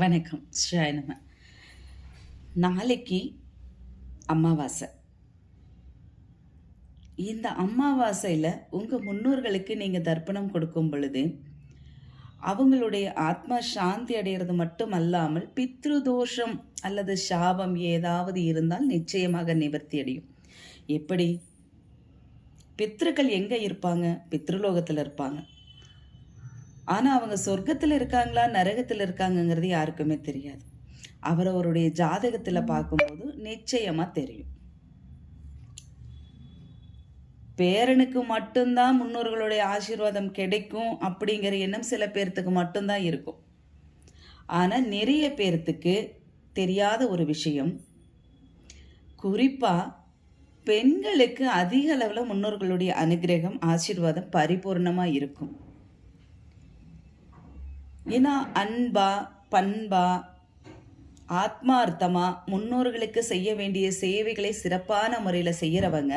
வணக்கம் ஷாய் நாளைக்கு அமாவாசை. இந்த அமாவாசையில் உங்கள் முன்னோர்களுக்கு நீங்கள் தர்ப்பணம் கொடுக்கும் பொழுது அவங்களுடைய ஆத்மா சாந்தி அடைகிறது மட்டும் அல்லாமல் பித்ரு தோஷம் அல்லது சாபம் ஏதாவது இருந்தால் நிச்சயமாக நிவர்த்தி அடையும். எப்படி? பித்ருக்கள் எங்கே இருப்பாங்க? பித்ருலோகத்தில் இருப்பாங்க. ஆனால் அவங்க சொர்க்கத்தில் இருக்காங்களா நரகத்தில் இருக்காங்கங்கிறது யாருக்குமே தெரியாது. அவரவருடைய ஜாதகத்தில் பார்க்கும்போது நிச்சயமாக தெரியும். பேரனுக்கு மட்டும்தான் முன்னோர்களுடைய ஆசீர்வாதம் கிடைக்கும் அப்படிங்கிற எண்ணம் சில பேர்த்துக்கு மட்டும்தான் இருக்கும். ஆனால் நிறைய பேர்த்துக்கு தெரியாத ஒரு விஷயம் குறிப்பாக பெண்களுக்கு அதிக அளவில் முன்னோர்களுடைய அனுகிரகம் ஆசீர்வாதம் பரிபூர்ணமாக இருக்கும். ஏன்னா அன்பா பண்பா ஆத்மார்த்தமா முன்னோர்களுக்கு செய்ய வேண்டிய சேவைகளை சிறப்பான முறையில் செய்கிறவங்க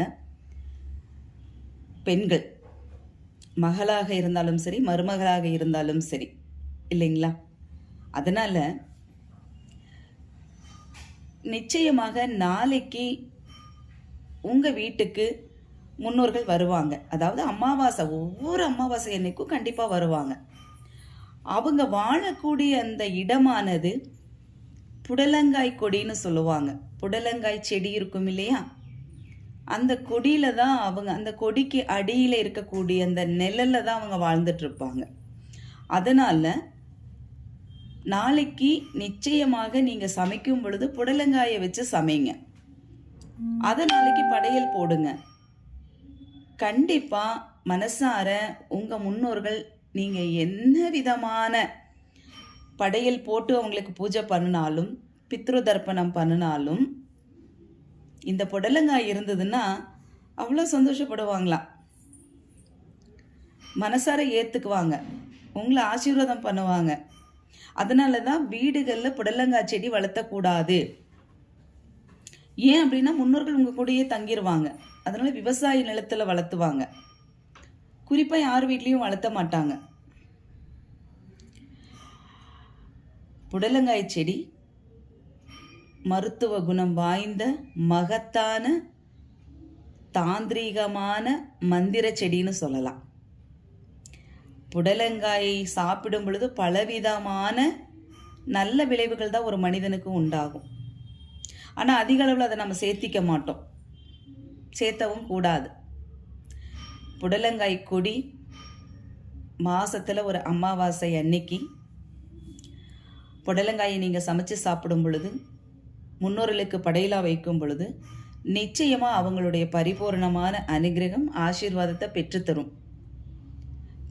பெண்கள். மகளாக இருந்தாலும் சரி மருமகளாக இருந்தாலும் சரி இல்லைங்களா? அதனால் நிச்சயமாக நாளைக்கு உங்கள் வீட்டுக்கு முன்னோர்கள் வருவாங்க. அதாவது அமாவாசை ஒவ்வொரு அமாவாசை அன்னைக்கும் கண்டிப்பாக வருவாங்க. அவங்க வாழக்கூடிய அந்த இடமானது புடலங்காய் கொடின்னு சொல்லுவாங்க. புடலங்காய் செடி இருக்கும் இல்லையா? அந்த கொடியில தான் அவங்க அந்த கொடிக்கு அடியில் இருக்கக்கூடிய அந்த நிழல்ல தான் அவங்க வாழ்ந்துட்டு இருப்பாங்க. அதனால நாளைக்கு நிச்சயமாக நீங்கள் சமைக்கும் பொழுது புடலங்காயை வச்சு சமைங்க. அதை நாளைக்கு படையல் போடுங்க. கண்டிப்பாக மனசார உங்கள் முன்னோர்கள் நீங்கள் என்ன விதமான படையல் போட்டு அவங்களுக்கு பூஜை பண்ணினாலும் பித்ரு தர்ப்பணம் பண்ணினாலும் இந்த புடலங்காய் இருந்ததுன்னா அவ்வளோ சந்தோஷப்படுவாங்களாம். மனசார ஏற்றுக்குவாங்க உங்களை ஆசீர்வாதம் பண்ணுவாங்க. அதனால தான் வீடுகளில் புடலங்காய் செடி வளர்த்தக்கூடாது. ஏன் அப்படின்னா முன்னோர்கள் உங்கள் கூடயே தங்கிடுவாங்க அதனால விவசாய நிலத்தில் வளர்த்துவாங்க. குறிப்பாக யார் வீட்லேயும் வளர்த்த மாட்டாங்க. புடலங்காய் செடி மருத்துவ குணம் வாய்ந்த மகத்தான தாந்திரீகமான மந்திர செடின்னு சொல்லலாம். புடலங்காயை சாப்பிடும் பொழுது பலவிதமான நல்ல விளைவுகள் தான் ஒரு மனிதனுக்கு உண்டாகும். ஆனால் அதிக அளவில் அதை நம்ம சேர்த்திக்க மாட்டோம். சேர்த்தவும் கூடாது. புடலங்காய் கொடி மாதத்தில் ஒரு அமாவாசை அன்னைக்கு புடலங்காயை நீங்கள் சமைச்சு சாப்பிடும் பொழுது முன்னோர்களுக்கு படையிலா வைக்கும் பொழுது நிச்சயமாக அவங்களுடைய பரிபூர்ணமான அனுகிரகம் ஆசீர்வாதத்தை பெற்றுத்தரும்.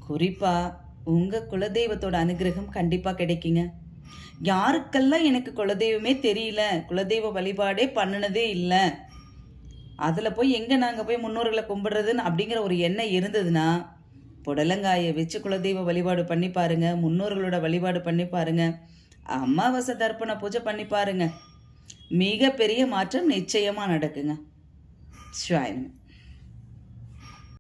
குறிப்பாக உங்கள் குலதெய்வத்தோட அனுகிரகம் கண்டிப்பாக கிடைக்குங்க. யாருக்கெல்லாம் எனக்கு குலதெய்வமே தெரியல குலதெய்வ வழிபாடே பண்ணினதே இல்லை அதில் போய் எங்கே நாங்கள் போய் முன்னோர்களை கும்பிடுறதுன்னு அப்படிங்கிற ஒரு எண்ணம் இருந்ததுன்னா புடலங்காயை வச்சு குலதெய்வ வழிபாடு பண்ணி பாருங்க முன்னோர்களோட வழிபாடு பண்ணி பாருங்க அமாவாசை தர்ப்பண பூஜை பண்ணி பாருங்க. மிகப்பெரிய மாற்றம் நிச்சயமாக நடக்குங்க. ஸ்வாயனம்